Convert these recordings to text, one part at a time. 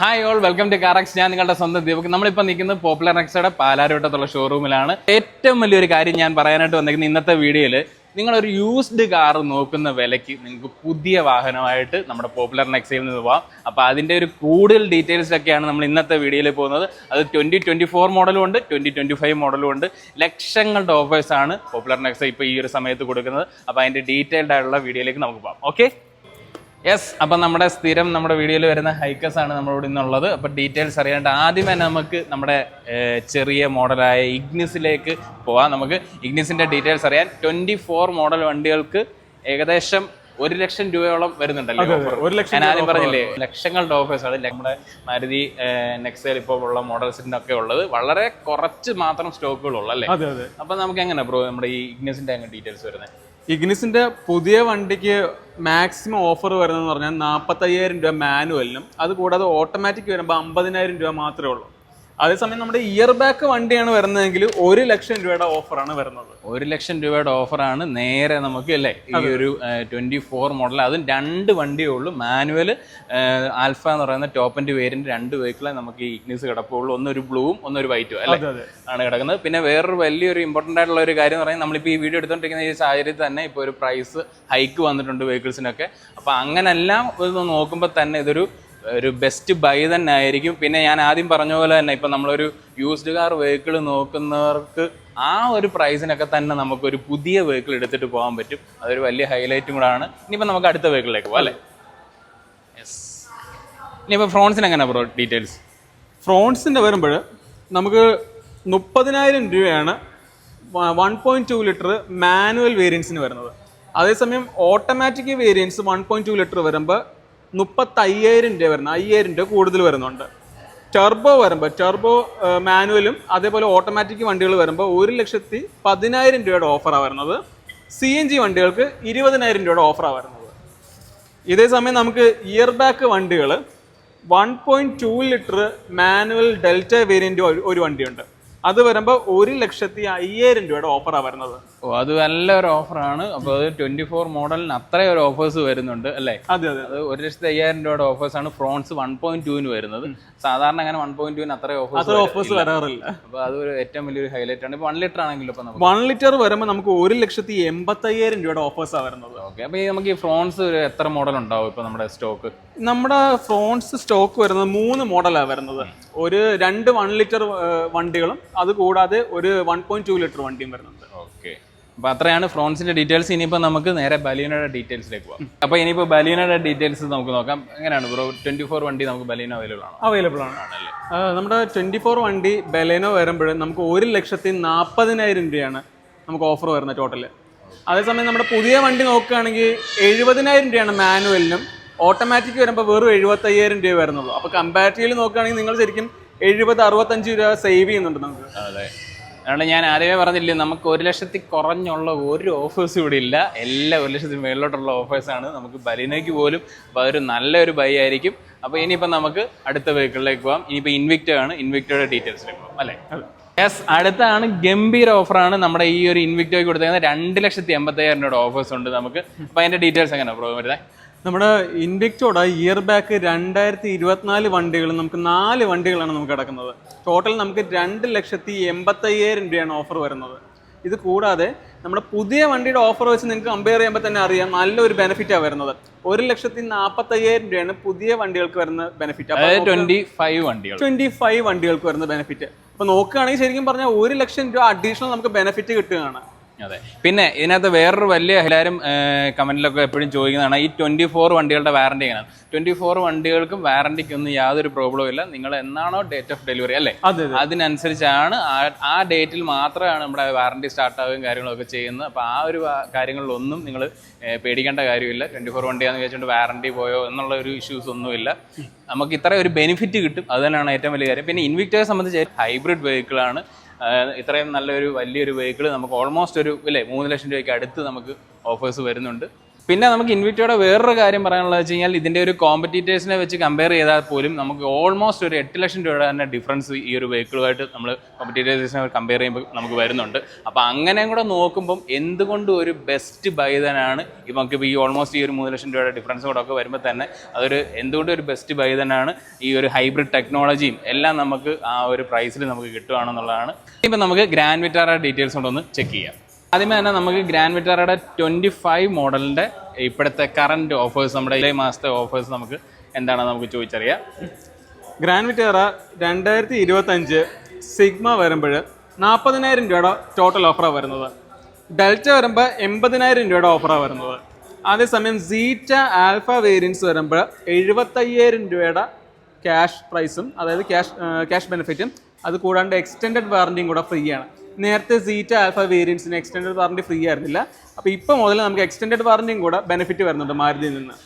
Hi all welcome to കാറക്സ് ഞാൻ നിങ്ങളുടെ സ്വന്തം ദീപക്. നമ്മളിപ്പോൾ നിൽക്കുന്നത് പോപ്പുലർ നെക്സയുടെ പാലാരോട്ടത്തുള്ള ഷോറൂമിലാണ് ഏറ്റവും വലിയൊരു കാര്യം ഞാൻ പറയാനായിട്ട് വന്നിരിക്കുന്ന ഇന്നത്തെ വീഡിയോയിൽ നിങ്ങളൊരു യൂസ്ഡ് കാർ നോക്കുന്ന വിലയ്ക്ക് നിങ്ങൾക്ക് പുതിയ വാഹനമായിട്ട് നമ്മുടെ പോപ്പുലർ നെക്സയിൽ നിന്ന് പോവാം. അപ്പോൾ അതിന്റെ ഒരു കൂടുതൽ ഡീറ്റെയിൽസൊക്കെയാണ് നമ്മൾ ഇന്നത്തെ വീഡിയോയിൽ പോകുന്നത്. അത് ട്വന്റി ട്വന്റി ഫോർ മോഡലും ഉണ്ട് ട്വന്റി ട്വന്റി ഫൈവ് മോഡലും ഉണ്ട്. ലക്ഷങ്ങളുടെ ഓഫേഴ്സാണ് പോപ്പുലർ നെക്സ ഇപ്പോൾ ഈ ഒരു സമയത്ത് കൊടുക്കുന്നത്. അപ്പോൾ അതിന്റെ ഡീറ്റെയിൽഡ് ആയിട്ടുള്ള വീഡിയോയിലേക്ക് നമുക്ക് പോകാം ഓക്കെ യെസ് അപ്പം നമ്മുടെ സ്ഥിരം നമ്മുടെ വീഡിയോയിൽ വരുന്ന ഹൈക്കസ് ആണ് നമ്മളോട് നിന്നുള്ളത് അപ്പം ഡീറ്റെയിൽസ് അറിയാണ്ട് ആദ്യം തന്നെ നമുക്ക് നമ്മുടെ ചെറിയ മോഡലായ ഇഗ്നിസിലേക്ക് പോവാം. നമുക്ക് ഇഗ്നിസിന്റെ ഡീറ്റെയിൽസ് അറിയാൻ ട്വന്റി ഫോർ മോഡൽ വണ്ടികൾക്ക് ഏകദേശം ഒരു ലക്ഷം രൂപയോളം വരുന്നുണ്ടല്ലോ ഞാൻ ആദ്യം പറഞ്ഞില്ലേ ലക്ഷങ്ങളുടെ ഓഫേഴ്സ് ആണ്. നമ്മുടെ മാരുതി നെക്സൽ ഇപ്പോൾ ഉള്ള മോഡൽസിന്റെ ഒക്കെ ഉള്ളത്. വളരെ കുറച്ച് മാത്രം സ്റ്റോക്കുകളുള്ളൂ അല്ലേ? അപ്പം നമുക്ക് എങ്ങനെ ബ്രോ നമ്മുടെ ഈ ഇഗ്നിസിന്റെ അങ്ങ് ഡീറ്റെയിൽസ് വരുന്നത് ഇഗ്നിസിന്റെ പുതിയ വണ്ടിക്ക് മാക്സിമം ഓഫർ വരുന്നതെന്ന് പറഞ്ഞാൽ നാൽപ്പത്തയ്യായിരം രൂപ മാനുവലിനും അതുകൂടാതെ ഓട്ടോമാറ്റിക് വരുമ്പോൾ അമ്പതിനായിരം രൂപ മാത്രമേ ഉള്ളൂ. അതേസമയം നമ്മുടെ ഇയർ ബാക്ക് വണ്ടിയാണ് വരുന്നതെങ്കിൽ ഒരു ലക്ഷം രൂപയുടെ ഓഫറാണ് വരുന്നത്. ഒരു ലക്ഷം രൂപയുടെ ഓഫറാണ് നേരെ നമുക്ക് അല്ലേ? ഈ ഒരു ട്വന്റി ഫോർ മോഡൽ അതും രണ്ട് വണ്ടിയേ ഉള്ളൂ. മാനുവൽ ആൽഫ എന്ന് പറയുന്ന ടോപ്പ് ആൻഡ് വേരിയന്റ് രണ്ട് വെഹിക്കിളെ നമുക്ക് ഈ ഇഗ്നിസ് കിടപ്പുള്ളൂ. ഒന്നൊരു ബ്ലൂവും ഒന്നൊരു വൈറ്റും അല്ലേ? ആണ് കിടക്കുന്നത്. പിന്നെ വേറൊരു വലിയൊരു ഇമ്പോർട്ടന്റ് ആയിട്ടുള്ള ഒരു കാര്യം എന്ന് പറയുന്നത് നമ്മളിപ്പോൾ ഈ വീഡിയോ എടുത്തുകൊണ്ടിരിക്കുന്ന ഈ സാഹചര്യത്തിൽ തന്നെ ഇപ്പോൾ ഒരു പ്രൈസ് ഹൈക്ക് വന്നിട്ടുണ്ട് വെഹിക്കിൾസിനൊക്കെ അപ്പോൾ അങ്ങനെല്ലാം ഇത് നോക്കുമ്പോൾ തന്നെ ഇതൊരു ഒരു ബെസ്റ്റ് ബൈ തന്നെ ആയിരിക്കും. പിന്നെ ഞാൻ ആദ്യം പറഞ്ഞ പോലെ തന്നെ ഇപ്പം നമ്മളൊരു യൂസ്ഡ് കാർ വെഹിക്കിൾ നോക്കുന്നവർക്ക് ആ ഒരു പ്രൈസിനൊക്കെ തന്നെ നമുക്കൊരു പുതിയ വെഹിക്കിൾ എടുത്തിട്ട് പോകാൻ പറ്റും. അതൊരു വലിയ ഹൈലൈറ്റും കൂടാണ്. ഇനിയിപ്പോൾ നമുക്ക് അടുത്ത വെഹിക്കിളിലേക്ക് പോകാം അല്ലേ? യെസ് ഇനിയിപ്പോൾ ഫ്രോൺസിന് എങ്ങനെ ബ്രോ ഡീറ്റെയിൽസ് ഫ്രോൺസിന്റെ വരുമ്പോൾ നമുക്ക് മുപ്പതിനായിരം രൂപയാണ് one point two litre manual വേരിയൻസിന് വരുന്നത്. അതേസമയം automatic variants one point two litre വരുമ്പോൾ മുപ്പത്തയ്യായിരം രൂപ വരുന്നത് അയ്യായിരം രൂപ കൂടുതൽ വരുന്നുണ്ട്. ടെർബോ വരുമ്പോൾ ടെർബോ മാനുവലും അതേപോലെ ഓട്ടോമാറ്റിക് വണ്ടികൾ വരുമ്പോൾ ഒരു ലക്ഷത്തി പതിനായിരം രൂപയുടെ ഓഫറാണ് വരുന്നത്. സി എൻ ജി വണ്ടികൾക്ക് ഇരുപതിനായിരം രൂപയുടെ ഓഫറാണ് വരുന്നത്. ഇതേ സമയം നമുക്ക് ഇയർ ബാക്ക് വണ്ടികൾ one point two litre manual Delta variant ഒരു വണ്ടിയുണ്ട്. അത് വരുമ്പോൾ ഒരു ലക്ഷത്തി അയ്യായിരം രൂപയുടെ ഓഫറാണ് വരുന്നത്. ഓ അത് നല്ല ഒരു ഓഫറാണ്. അപ്പോൾ അത് ട്വന്റി ഫോർ മോഡലിന് അത്രയും ഒരു ഓഫേഴ്സ് വരുന്നുണ്ട് അല്ലേ? അതെ അതെ. അത് ഒരു ലക്ഷത്തി അയ്യായിരം രൂപയുടെ ഓഫേഴ്സ് ആണ്. ഫ്രോൺസ് വൺ പോയിന്റ് ടുവിന് വരുന്നത്. സാധാരണ അങ്ങനെ വൺ പോയിന്റ് ടുവിന് അത്രയും അത്ര ഓഫേഴ്സ് ഓഫേഴ്സ് വരാറില്ല. അപ്പോൾ അത് ഒരു ഏറ്റവും വലിയൊരു ഹൈലൈറ്റ് ആണ്. ഇപ്പോൾ വൺ ലിറ്റർ ആണെങ്കിലും ഇപ്പോൾ നമുക്ക്? വൺ ലിറ്റർ വരുമ്പോൾ നമുക്ക് ഒരു ലക്ഷത്തി എൺപത്തയ്യായിരം രൂപയുടെ ഓഫേഴ്സാണ് വരുന്നത്. ഓക്കെ അപ്പോൾ ഈ നമുക്ക് ഈ ഫ്രോൺസ് ഒരു എത്ര മോഡൽ ഉണ്ടാവും ഇപ്പോൾ നമ്മുടെ സ്റ്റോക്ക് നമ്മുടെ ഫ്രോൺസ് സ്റ്റോക്ക് വരുന്നത് മൂന്ന് മോഡലാണ് വരുന്നത്. ഒരു രണ്ട് വൺ ലിറ്റർ വണ്ടികളും അത് കൂടാതെ ഒരു വൺ പോയിന്റ് ടു ലിറ്റർ വണ്ടിയും വരുന്നുണ്ട്. അപ്പോൾ അത്രയാണ് ഫ്രോൺസിന്റെ ഡീറ്റെയിൽസ് ഇനിയിപ്പോൾ നമുക്ക് നേരെ ബലീനയുടെ ഡീറ്റെയിൽസിലേക്ക് പോകാം അപ്പോൾ ഇനിയിപ്പോൾ ബലീനയുടെ ഡീറ്റെയിൽസ് നമുക്ക് നോക്കാം. എങ്ങനെയാണ് ബ്രോ ട്വന്റി ഫോർ വണ്ടി നമുക്ക് ബലീന അവൈലബിൾ ആണ്? അവൈലബിൾ ആണ്. നമ്മുടെ ട്വന്റി ഫോർ വണ്ടി ബലേനോ വരുമ്പോൾ നമുക്ക് ഒരു ലക്ഷത്തി നാൽപ്പതിനായിരം രൂപയാണ് നമുക്ക് ഓഫർ വരുന്നത് ടോട്ടൽ അതേസമയം നമ്മുടെ പുതിയ വണ്ടി നോക്കുകയാണെങ്കിൽ എഴുപതിനായിരം രൂപയാണ് മാനുവലിനും. ഓട്ടോമാറ്റിക് വരുമ്പോൾ വെറും എഴുപത്തയ്യായിരം രൂപ വരുന്നുള്ളൂ. അപ്പോൾ കമ്പാരിറ്റീവിൽ നോക്കുകയാണെങ്കിൽ നിങ്ങൾ ശരിക്കും എഴുപത് അറുപത്തഞ്ച് രൂപ സേവ് ചെയ്യുന്നുണ്ട് നമുക്ക്. അതെ. അതുകൊണ്ട് ഞാൻ ആദ്യമേ പറഞ്ഞില്ലേ നമുക്ക് ഒരു ലക്ഷത്തിൽ കുറഞ്ഞുള്ള ഒരു ഓഫേഴ്സ് ഇവിടെ ഇല്ല. എല്ലാ ഒരു ലക്ഷത്തിന് മേളിലോട്ടുള്ള ഓഫേഴ്സാണ് നമുക്ക് ബലിനേക്ക് പോലും അപ്പോൾ അതൊരു നല്ലൊരു ബൈ ആയിരിക്കും. അപ്പോൾ ഇനിയിപ്പോൾ നമുക്ക് അടുത്ത വെഹിക്കിളിലേക്ക് പോകാം ഇനിയിപ്പോൾ ഇൻവിക്റ്റോ ആണ്. ഇൻവിക്റ്റോയുടെ ഡീറ്റെയിൽസിലേക്ക് പോകാം അല്ലേ? യെസ് അടുത്താണ് ഗംഭീര ഓഫറാണ് നമ്മുടെ ഈ ഒരു ഇൻവിക്റ്റോയ്ക്ക് കൊടുത്തേക്കുന്നത് രണ്ട് ലക്ഷത്തി എൺപത്തയ്യായിരം രൂപയുടെ ഓഫേഴ്സ് ഉണ്ട് നമുക്ക്. അപ്പോൾ അതിന്റെ ഡീറ്റെയിൽസ് എങ്ങനെ പ്രോഗ്രാം വരുന്നത് നമ്മുടെ ഇൻഡിക്റ്റോടെ ഇയർ ബാക്ക് രണ്ടായിരത്തി ഇരുപത്തിനാല് വണ്ടികൾ നമുക്ക് നാല് വണ്ടികളാണ് നമുക്ക് കിടക്കുന്നത് ടോട്ടൽ നമുക്ക് രണ്ട് ലക്ഷത്തി എൺപത്തയ്യായിരം രൂപയാണ് ഓഫർ വരുന്നത്. ഇത് കൂടാതെ നമ്മുടെ പുതിയ വണ്ടിയുടെ ഓഫർ വെച്ച് നിങ്ങൾക്ക് കമ്പയർ ചെയ്യുമ്പോൾ തന്നെ അറിയാം നല്ലൊരു ബെനിഫിറ്റാണ് വരുന്നത്. ഒരു ലക്ഷത്തി നാൽപ്പത്തയ്യായിരം രൂപയാണ് പുതിയ വണ്ടികൾക്ക് വരുന്ന ബെനിഫിറ്റ് ട്വന്റി ഫൈവ് വണ്ടികൾ. ട്വന്റി ഫൈവ് വണ്ടികൾക്ക് വരുന്ന ബെനിഫിറ്റ് അപ്പോൾ നോക്കുകയാണെങ്കിൽ ശരിക്കും പറഞ്ഞാൽ ഒരു ലക്ഷം രൂപ അഡീഷണൽ നമുക്ക് ബെനിഫിറ്റ് കിട്ടുകയാണ്. അതെ. പിന്നെ ഇതിനകത്ത് വേറൊരു വലിയ എല്ലാവരും കമന്റിലൊക്കെ എപ്പോഴും ചോദിക്കുന്നതാണ് ഈ ട്വന്റി ഫോർ വണ്ടികളുടെ വാറണ്ടി എങ്ങനെയാണ്? ട്വന്റി ഫോർ വണ്ടികൾക്കും വാറണ്ടിക്കൊന്നും യാതൊരു പ്രോബ്ലവും ഇല്ല. നിങ്ങൾ എന്നാണോ ഡേറ്റ് ഓഫ് ഡെലിവറി അല്ലേ? അതെ അതെ. അതിനനുസരിച്ചാണ് ആ- ഡേറ്റിൽ മാത്രമാണ് നമ്മുടെ വാറണ്ടി സ്റ്റാർട്ട് ആവുകയും കാര്യങ്ങളൊക്കെ ചെയ്യുന്നത്. അപ്പോൾ ആ ഒരു കാര്യങ്ങളിലൊന്നും നിങ്ങൾ പേടിക്കേണ്ട കാര്യമില്ല. ട്വന്റി ഫോർ വണ്ടിയാന്ന് വെച്ചുകൊണ്ട് വാറണ്ടി പോയോ എന്നുള്ള ഒരു ഇഷ്യൂസ് ഒന്നുമില്ല. നമുക്ക് ഇത്ര ഒരു ബെനിഫിറ്റ് കിട്ടും. അത് തന്നെയാണ് ഏറ്റവും വലിയ കാര്യം. പിന്നെ ഇൻവിക്ടറെ സംബന്ധിച്ച് ഹൈബ്രിഡ് വെഹിക്കിളാണ് ഇത്രയും നല്ലൊരു വലിയൊരു വെഹിക്കിൾ നമുക്ക് ഓൾമോസ്റ്റ് ഒരു ഇല്ലേ മൂന്ന് ലക്ഷം രൂപയ്ക്ക് അടുത്ത് നമുക്ക് ഓഫേഴ്സ് വരുന്നുണ്ട്. പിന്നെ നമുക്ക് ഇൻവിറ്റോയുടെ വേറൊരു കാര്യം പറയാനുള്ളത് വെച്ച് കഴിഞ്ഞാൽ ഇതിന്റെ ഒരു കോമ്പറ്റീറ്റേഴ്സിനെ വെച്ച് കമ്പയർ ചെയ്താൽ പോലും നമുക്ക് ഓൾമോസ്റ്റ് ഒരു എട്ട് ലക്ഷം രൂപയുടെ തന്നെ ഡിഫറൻസ് ഈ ഒരു വെഹിക്കിളുമായിട്ട് നമ്മൾ കോമ്പറ്റീറ്റേഴ്സിനെ കമ്പയർ ചെയ്യുമ്പോൾ നമുക്ക് വരുന്നുണ്ട്. അപ്പോൾ അങ്ങനെയും കൂടെ നോക്കുമ്പം എന്തുകൊണ്ടും ഒരു ബെസ്റ്റ് ബൈ തന്നെയാണ്? ഇപ്പോൾ നമുക്ക് ഈ ഓൾമോസ്റ്റ് ഈ ഒരു മൂന്ന് ലക്ഷം രൂപയുടെ ഡിഫറൻസ് കൂടെ ഒക്കെ വരുമ്പോൾ തന്നെ അതൊരു എന്തുകൊണ്ടും ഒരു ബെസ്റ്റ് ബൈ തന്നെയാണ്? ഈ ഒരു ഹൈബ്രിഡ് ടെക്നോളജിയും എല്ലാം നമുക്ക് ആ ഒരു പ്രൈസിൽ നമുക്ക് കിട്ടുകയാണെന്നുള്ളതാണ് ഇപ്പം നമുക്ക് ഗ്രാൻഡ് വിറ്റാറ ഡീറ്റെയിൽസ് കൊണ്ടൊന്ന് ചെക്ക് ചെയ്യാം. ആദ്യമേ തന്നെ നമുക്ക് ഗ്രാൻഡ് വിറ്റാറയുടെ ട്വന്റി ഫൈവ് മോഡലിന്റെ ഇപ്പോഴത്തെ കറണ്ട് ഓഫേഴ്സ് നമ്മുടെ ഈ മാസത്തെ ഓഫേഴ്സ് നമുക്ക് എന്താണെന്ന് നമുക്ക് ചോദിച്ചറിയാം. ഗ്രാൻഡ് വിറ്റാറ രണ്ടായിരത്തി ഇരുപത്തഞ്ച് സിഗ്മ വരുമ്പോൾ നാൽപ്പതിനായിരം രൂപയുടെ ടോട്ടൽ ഓഫറാണ് വരുന്നത്. ഡെൽറ്റ വരുമ്പോൾ എൺപതിനായിരം രൂപയുടെ ഓഫറാണ് വരുന്നത്. അതേസമയം സീറ്റ ആൽഫ വേരിയൻസ് വരുമ്പോൾ എഴുപത്തയ്യായിരം രൂപയുടെ ക്യാഷ് പ്രൈസും അതായത് ക്യാഷ് ക്യാഷ് ബെനിഫിറ്റും അത് കൂടാണ്ട് എക്സ്റ്റെൻഡഡ് വാറന്റിയും കൂടെ ഫ്രീ ആണ്. നേരത്തെ സീറ്റ ആൽഫ വേരിയൻസിന് എക്സ്റ്റെൻഡഡ് വാറണ്ടി ഫ്രീ ആയിരുന്നില്ല. അപ്പോൾ ഇപ്പോൾ മുതൽ നമുക്ക് എക്സ്റ്റെൻഡഡ് വാറണ്ടിയും കൂടെ ബെനിഫിറ്റ് വരുന്നുണ്ട് മാരുതിയിൽ നിന്ന്.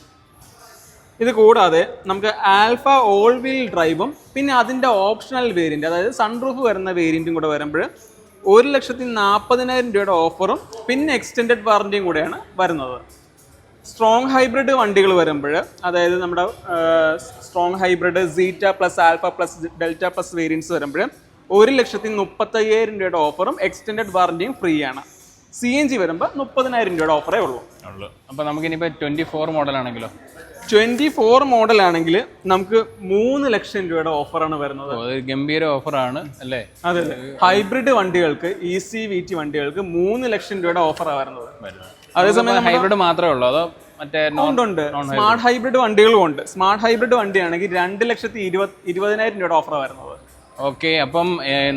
ഇത് കൂടാതെ നമുക്ക് ആൽഫ ഓൾ വീൽ ഡ്രൈവും പിന്നെ അതിന്റെ ഓപ്ഷണൽ വേരിയന്റ് അതായത് സൺറൂഫ് വരുന്ന വേരിയന്റും കൂടെ വരുമ്പോൾ ഒരു ലക്ഷത്തി നാൽപ്പതിനായിരം രൂപയുടെ ഓഫറും പിന്നെ എക്സ്റ്റെൻഡഡ് വാറണ്ടിയും കൂടെയാണ് വരുന്നത്. സ്ട്രോങ് ഹൈബ്രിഡ് വണ്ടികൾ വരുമ്പോൾ അതായത് നമ്മുടെ strong hybrid Zeta plus Alpha plus Delta plus variants വരുമ്പോൾ ഒരു ലക്ഷത്തി മുപ്പത്തയ്യായിരം രൂപയുടെ ഓഫറും എക്സ്റ്റെൻഡ് വാറണ്ടിയും ഫ്രീ ആണ്. സി എൻ ജി വരുമ്പോൾ മുപ്പതിനായിരം രൂപയുടെ ഓഫറേ ഉള്ളൂ. ഉള്ളു. അപ്പോൾ ഇനിയിപ്പോൾ ട്വന്റി ഫോർ മോഡലാണെങ്കിലോ ട്വന്റി ഫോർ മോഡൽ ആണെങ്കിൽ നമുക്ക് മൂന്ന് ലക്ഷം രൂപയുടെ ഓഫറാണ് വരുന്നത്. ഗംഭീര ഓഫറാണ് അല്ലേ? അതെ അതെ. ഹൈബ്രിഡ് വണ്ടികൾക്ക് ഇ സി വി ടി വണ്ടികൾക്ക് മൂന്ന് ലക്ഷം രൂപയുടെ ഓഫറാണ് വരുന്നത്. അതേസമയം ഹൈബ്രിഡ് മാത്രമേ ഉള്ളൂ അതോ മറ്റേ ഉണ്ട് സ്മാർട്ട് ഹൈബ്രിഡ് വണ്ടികളും ഉണ്ട്. സ്മാർട്ട് ഹൈബ്രിഡ് വണ്ടിയാണെങ്കിൽ രണ്ട് ലക്ഷത്തി ഇരുപത് ഇരുപതിനായിരം രൂപയുടെ ഓഫറാണ് വരുന്നത്. ഓക്കെ അപ്പം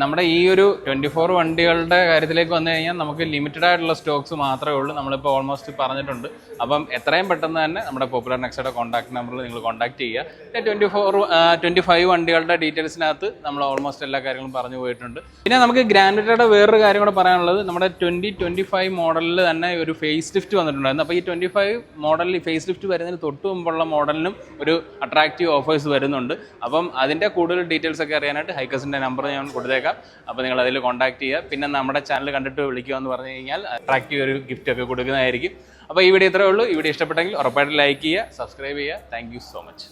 നമ്മുടെ ഈ ഒരു ട്വന്റി ഫോർ വണ്ടികളുടെ കാര്യത്തിലേക്ക് വന്നു കഴിഞ്ഞാൽ നമുക്ക് ലിമിറ്റഡ് ആയിട്ടുള്ള സ്റ്റോക്സ് മാത്രമേ ഉള്ളൂ. നമ്മളിപ്പോൾ ഓൾമോസ്റ്റ് പറഞ്ഞിട്ടുണ്ട്. അപ്പം എത്രയും പെട്ടെന്ന് തന്നെ നമ്മുടെ പോപ്പുലർ നെക്സയുടെ കോൺടാക്ട് നമ്പറിൽ നിങ്ങൾ കോൺടാക്ട് ചെയ്യുക. ട്വന്റി ഫോർ ട്വന്റി ഫൈവ് വണ്ടികളുടെ ഡീറ്റെയിൽസിനകത്ത് നമ്മൾ ഓൾമോസ്റ്റ് എല്ലാ കാര്യങ്ങളും പറഞ്ഞു പോയിട്ടുണ്ട്. പിന്നെ നമുക്ക് ഗ്രാൻഡിറ്റയുടെ വേറൊരു കാര്യം കൂടെ പറയാനുള്ളത്. നമ്മുടെ ട്വന്റി ട്വന്റി ഫൈവ് മോഡലിൽ തന്നെ ഒരു ഫേസ് ലിഫ്റ്റ് വന്നിട്ടുണ്ടായിരുന്നു. അപ്പോൾ ഈ ട്വന്റി ഫൈവ് മോഡലിൽ ഫേസ് ലിഫ്റ്റ് വരുന്നതിന് തൊട്ട് മുമ്പുള്ള മോഡലിനും ഒരു അട്രാക്റ്റീവ് ഓഫേഴ്സ് വരുന്നുണ്ട്. അപ്പം അതിന്റെ കൂടുതൽ ഡീറ്റെയിൽസ് ഒക്കെ അറിയാനായിട്ട് ഹൈക്കസിന്റെ നമ്പർ ഞാൻ കൊടുത്തേക്കാം. അപ്പോൾ നിങ്ങൾ അതിൽ കോൺടാക്ട് ചെയ്യുക. പിന്നെ നമ്മുടെ ചാനൽ കണ്ടിട്ട് വിളിക്കുക എന്ന് പറഞ്ഞു കഴിഞ്ഞാൽ അട്രാക്റ്റീവ് ഒരു ഗിഫ്റ്റ് ഒക്കെ കൊടുക്കുന്നതായിരിക്കും. അപ്പോൾ ഈ വീഡിയോ ഇത്രയേ ഉള്ളൂ. ഈ വീഡിയോ ഇഷ്ടപ്പെട്ടെങ്കിൽ ഉറപ്പായിട്ട് ലൈക്ക് ചെയ്യുക സബ്സ്ക്രൈബ് ചെയ്യുക. Thank so much